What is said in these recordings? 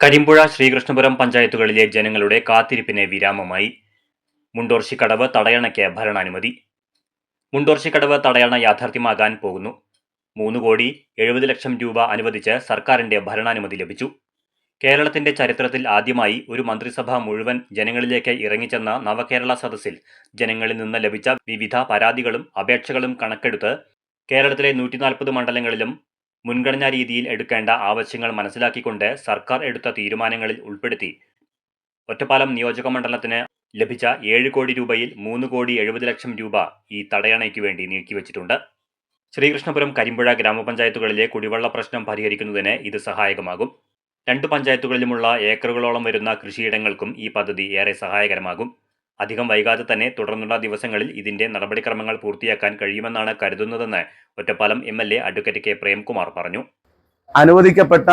കരിമ്പുഴ ശ്രീകൃഷ്ണപുരം പഞ്ചായത്തുകളിലെ ജനങ്ങളുടെ കാത്തിരിപ്പിനെ വിരാമമായി. മുണ്ടോർശിക്കടവ് തടയണയ്ക്ക് ഭരണാനുമതി. മുണ്ടോർശിക്കടവ് തടയണ യാഥാർത്ഥ്യമാകാൻ പോകുന്നു. മൂന്ന് കോടി എഴുപത് ലക്ഷം രൂപ അനുവദിച്ച് സർക്കാരിന്റെ ഭരണാനുമതി ലഭിച്ചു. കേരളത്തിന്റെ ചരിത്രത്തിൽ ആദ്യമായി ഒരു മന്ത്രിസഭ മുഴുവൻ ജനങ്ങളിലേക്ക് ഇറങ്ങിച്ചെന്ന നവകേരള സദസ്സിൽ ജനങ്ങളിൽ നിന്ന് ലഭിച്ച വിവിധ പരാതികളും അപേക്ഷകളും കണക്കെടുത്ത് കേരളത്തിലെ നൂറ്റിനാൽപ്പത് മണ്ഡലങ്ങളിലും മുൻഗണനാ രീതിയിൽ എടുക്കേണ്ട ആവശ്യങ്ങൾ മനസ്സിലാക്കിക്കൊണ്ട് സർക്കാർ എടുത്ത തീരുമാനങ്ങളിൽ ഉൾപ്പെടുത്തി. ഒറ്റപ്പാലം നിയോജക മണ്ഡലത്തിന് ലഭിച്ച ഏഴ് കോടി രൂപയിൽ മൂന്ന് കോടി എഴുപത് ലക്ഷം രൂപ ഈ തടയണയ്ക്ക് വേണ്ടി നീക്കിവച്ചിട്ടുണ്ട് ശ്രീകൃഷ്ണപുരം കരിമ്പുഴ ഗ്രാമപഞ്ചായത്തുകളിലെ കുടിവെള്ള പ്രശ്നം പരിഹരിക്കുന്നതിന് ഇത് സഹായകമാകും. രണ്ട് പഞ്ചായത്തുകളിലുമുള്ള ഏക്കറുകളോളം വരുന്ന കൃഷിയിടങ്ങൾക്കും ഈ പദ്ധതി ഏറെ സഹായകരമാകും. അധികം വൈകാതെ തന്നെ തുടർന്നുള്ള ദിവസങ്ങളിൽ ഇതിന്റെ നടപടിക്രമങ്ങൾ പൂർത്തിയാക്കാൻ കഴിയുമെന്നാണ് കരുതുന്നതെന്ന് Ottapalam M L A advocate K Premkumar പറഞ്ഞു. അനുവദിക്കപ്പെട്ട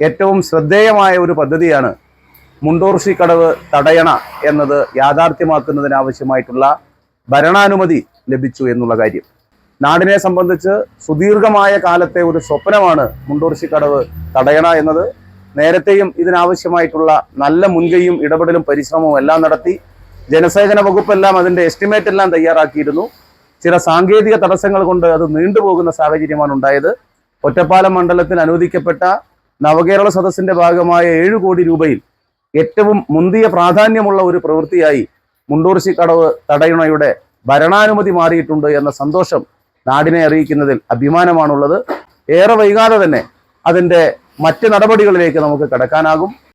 ഏറ്റവും ശ്രദ്ധേയമായ ഒരു പദ്ധതിയാണ് മുണ്ടോർഷി കടവ് തടയണ എന്നത് യാഥാർത്ഥ്യമാക്കുന്നതിനാവശ്യമായിട്ടുള്ള ഭരണാനുമതി ലഭിച്ചു എന്നുള്ള കാര്യം. നാടിനെ സംബന്ധിച്ച് സുദീർഘമായ കാലത്തെ ഒരു സ്വപ്നമാണ് മുണ്ടോർഷി കടവ് തടയണ എന്നത്. നേരത്തെയും ഇതിനാവശ്യമായിട്ടുള്ള നല്ല മുൻകൈയും ഇടപെടലും പരിശ്രമവും എല്ലാം നടത്തി ജനസേചന വകുപ്പെല്ലാം അതിന്റെ എസ്റ്റിമേറ്റ് എല്ലാം തയ്യാറാക്കിയിരുന്നു. ചില സാങ്കേതിക തടസ്സങ്ങൾ കൊണ്ട് അത് നീണ്ടുപോകുന്ന സാഹചര്യമാണ് ഉണ്ടായത്. ഒറ്റപ്പാലം മണ്ഡലത്തിൽ അനുവദിക്കപ്പെട്ട നവകേരള സദസ്സിന്റെ ഭാഗമായ ഏഴ് കോടി രൂപയിൽ ഏറ്റവും മുന്തിയ പ്രാധാന്യമുള്ള ഒരു പ്രവൃത്തിയായി മുണ്ടൂർശി കടവ് തടയണയുടെ ഭരണാനുമതി മാറിയിട്ടുണ്ട് എന്ന സന്തോഷം നാടിനെ അറിയിക്കുന്നതിൽ അഭിമാനമാണുള്ളത്. ഏറെ വൈകാതെ തന്നെ അതിന്റെ മറ്റ് നടപടികളിലേക്ക് നമുക്ക് കടക്കാനാകും.